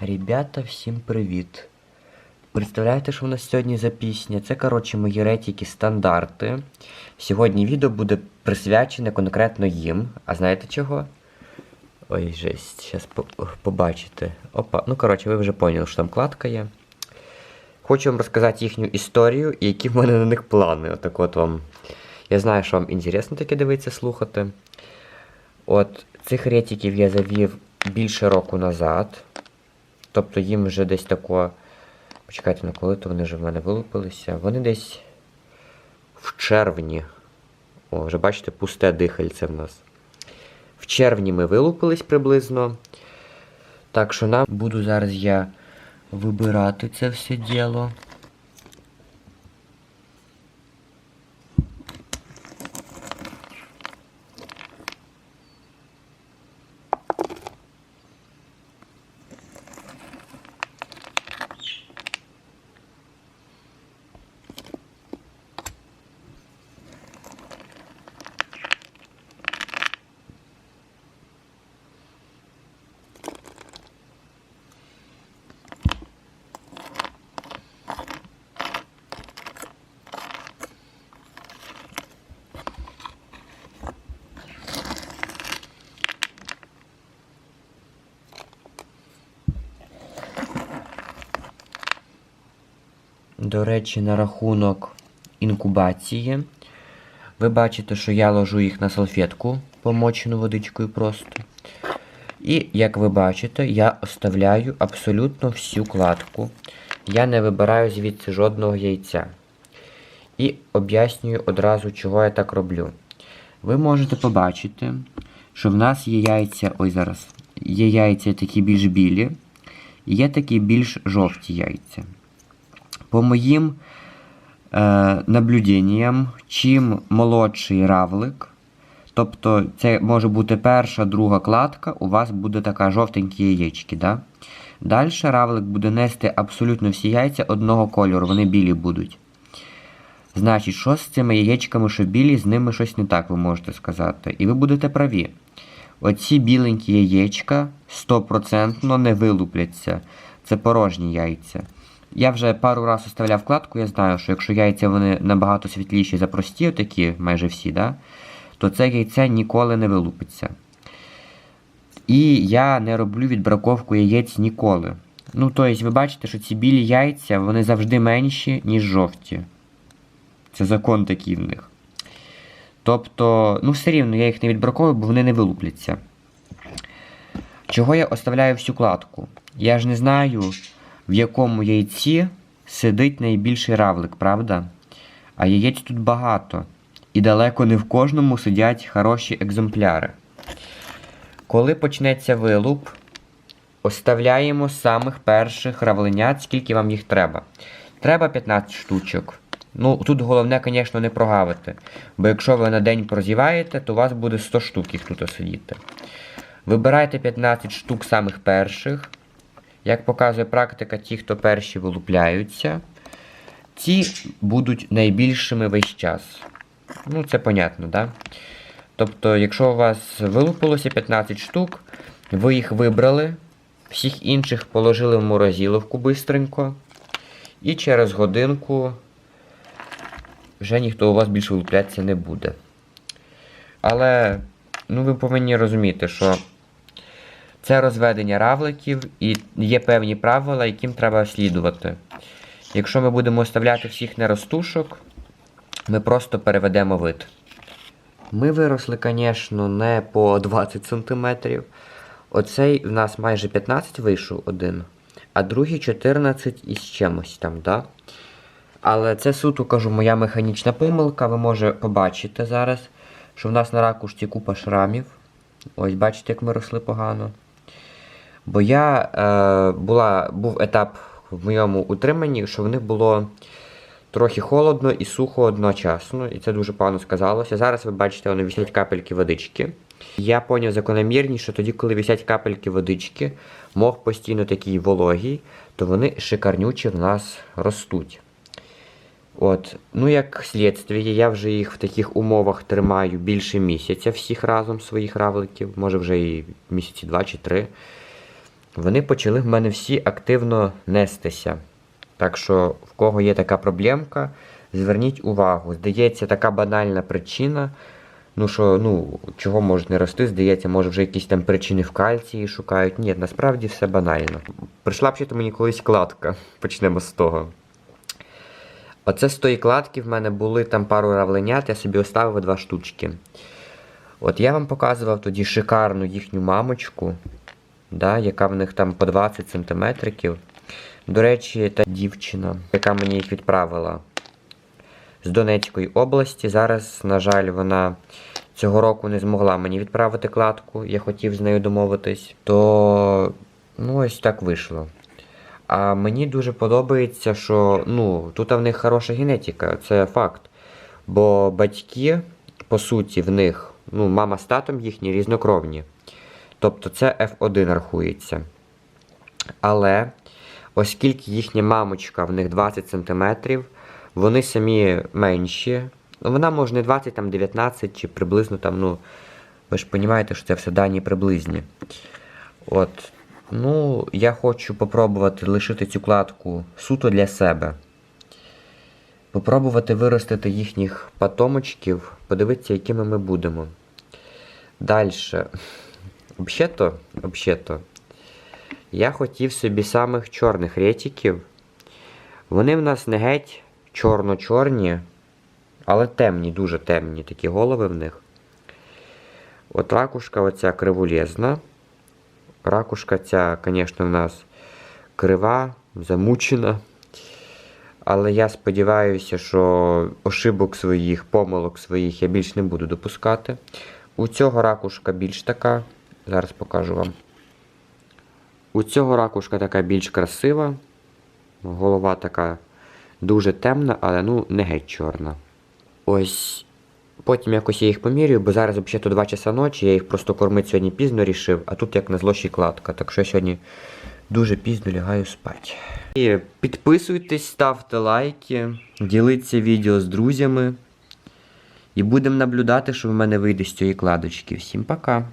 Ребята, всім привіт! Представляєте, що в нас сьогодні за пісня? Це, коротше, мої ретіки стандарти. Сьогодні відео буде присвячене конкретно їм. А знаєте чого? Ой, жесть, зараз побачите. Опа, ну коротше, ви вже поняли, що там кладка є. Хочу вам розказати їхню історію і які в мене на них плани. Отак от вам. Я знаю, що вам інтересно таке дивитися, слухати. От цих ретиків я завів більше року назад. Тобто їм вже десь тако. Почекайте, на коли то вони вже в мене вилупилися. Вони десь в червні. О, вже бачите, пусте дихальце в нас. В червні ми вилупились приблизно. Так що нам буду зараз я вибирати це все діло. До речі, на рахунок інкубації. Ви бачите, що я ложу їх на салфетку, помочену водичкою просто. І, як ви бачите, я оставляю абсолютно всю кладку. Я не вибираю звідси жодного яйця. І об'яснюю одразу, чого я так роблю. Ви можете побачити, що в нас є яйця. Ой, зараз. Є яйця такі більш білі, і є такі більш жовті яйця. По моїм е, наблюденням, чим молодший равлик, тобто це може бути перша, друга кладка, у вас буде така жовтенькі яєчки. Да? Далі равлик буде нести абсолютно всі яйця одного кольору, вони білі будуть. Значить, що з цими яєчками, що білі, з ними щось не так, ви можете сказати. І ви будете праві. Оці біленькі яєчка 100% не вилупляться. Це порожні яйця. Я вже пару разів оставляв вкладку, я знаю, що якщо яйця вони набагато світліші за прості, такі майже всі, да, то це яйце ніколи не вилупиться. І я не роблю відбраковку яєць ніколи. Ну, тобто, ви бачите, що ці білі яйця вони завжди менші, ніж жовті. Це закон такий в них. Тобто, ну, все рівно я їх не відбраковую, бо вони не вилупляться. Чого я оставляю всю кладку? Я ж не знаю в якому яйці сидить найбільший равлик, правда? А яєць тут багато. І далеко не в кожному сидять хороші екземпляри. Коли почнеться вилуп, оставляємо самих перших равленят, скільки вам їх треба. Треба 15 штучок. Ну, тут головне, звісно, не прогавити. Бо якщо ви на день прозіваєте, то у вас буде 100 штук їх тут сидіти. Вибирайте 15 штук самих перших. Як показує практика, ті, хто перші вилупляються, ті будуть найбільшими весь час. Ну, це понятно, да? Тобто, якщо у вас вилупилося 15 штук, ви їх вибрали, всіх інших положили в морозиловку бистренько, і через годинку вже ніхто у вас більше вилуплятися не буде. Але, ну, ви повинні розуміти, що. Це розведення равликів і є певні правила, яким треба слідувати. Якщо ми будемо оставляти всіх неростушок, ми просто переведемо вид. Ми виросли, звісно, не по 20 см. Оцей в нас майже 15 вийшов один, а другий 14 із чимось там, да? Але це суто, кажу, моя механічна помилка. Ви можете побачити зараз, що в нас на ракушці купа шрамів. Ось, бачите, як ми росли погано. Бо я е, була, був етап в моєму утриманні, що в них було трохи холодно і сухо одночасно, і це дуже погано сказалося. Зараз ви бачите, вони висять капельки водички. Я поняв закономірність, що тоді, коли висять капельки водички, мох постійно такий вологий, то вони шикарнючі в нас ростуть. От, ну як слідстві, я вже їх в таких умовах тримаю більше місяця всіх разом своїх равликів, може вже і місяці два чи три. Вони почали в мене всі активно нестися. Так що, в кого є така проблемка, зверніть увагу. Здається, така банальна причина. Ну що, ну, чого можуть не рости, здається, може вже якісь там причини в кальції шукають. Ні, насправді все банально. Прийшла б мені колись кладка. Почнемо з того. Оце з тої кладки в мене були там пару равленят, я собі оставив два штучки. От я вам показував тоді шикарну їхню мамочку, да, яка в них там по 20 сантиметриків. До речі, та дівчина, яка мені їх відправила з Донецької області. Зараз, на жаль, вона цього року не змогла мені відправити кладку. Я хотів з нею домовитись. То ну ось так вийшло. А мені дуже подобається, що ну, тут в них хороша генетика, це факт. Бо батьки, по суті, в них, ну, мама з татом їхні різнокровні. Тобто це F1 рахується. Але оскільки їхня мамочка в них 20 см, вони самі менші. Ну, вона може не 20, там 19 чи приблизно там, ну. Ви ж розумієте, що це все дані приблизні. От. Ну, я хочу попробувати лишити цю кладку суто для себе. Попробувати виростити їхніх потомочків, подивитися, якими ми будемо. Далі. Взагалі-то, взагалі-то, я хотів собі самих чорних ретиків. Вони в нас не геть чорно-чорні, але темні, дуже темні такі голови в них. От ракушка оця криволезна. Ракушка ця, звісно, в нас крива, замучена. Але я сподіваюся, що ошибок своїх, помилок своїх я більш не буду допускати. У цього ракушка більш така. Зараз покажу вам. У цього ракушка така більш красива. Голова така дуже темна, але ну не геть чорна. Ось. Потім якось я їх помірюю, бо зараз взагалі 2 часа ночі, я їх просто кормити сьогодні пізно рішив, а тут як на зло ще й кладка. Так що я сьогодні дуже пізно лягаю спати. І підписуйтесь, ставте лайки, діліться відео з друзями. І будемо наблюдати, що в мене вийде з цієї кладочки. Всім пока!